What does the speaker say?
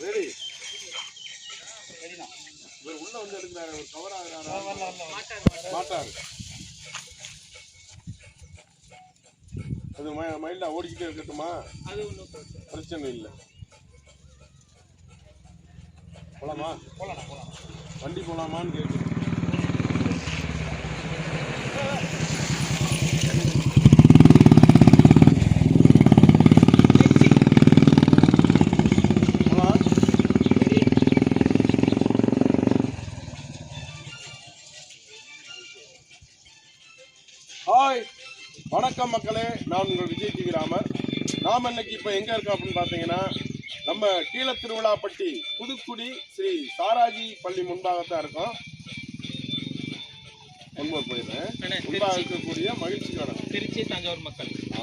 Very சரிண்ணா. வந்து எடுக்கிறாரு ஒரு கவர் ஆகிறாரு? மாட்டாரு. அது மயில ஓடிக்கிட்டே இருக்கட்டுமா? அது பிரச்சனை இல்லை. போலாமா? போலாம் போலாம் வண்டி போலாமான்னு கேட்குறேன் ஹாய். வணக்கம் மக்களே. நான் உங்கள் விஜய் டிவி ராமர் நாம் இன்னைக்கு இப்போ எங்கே இருக்கோம் அப்படின்னு பார்த்தீங்கன்னா நம்ம கீழ திருவிழாப்பட்டி புதுக்குடி ஸ்ரீ சாராஜி பள்ளி முன்பாக தான் இருக்கோம். முன்பு போயிடுறேன். முன்பாக இருக்கக்கூடிய மகிழ்ச்சி கடன் திருச்சி தஞ்சாவூர் மக்கள். ஆ.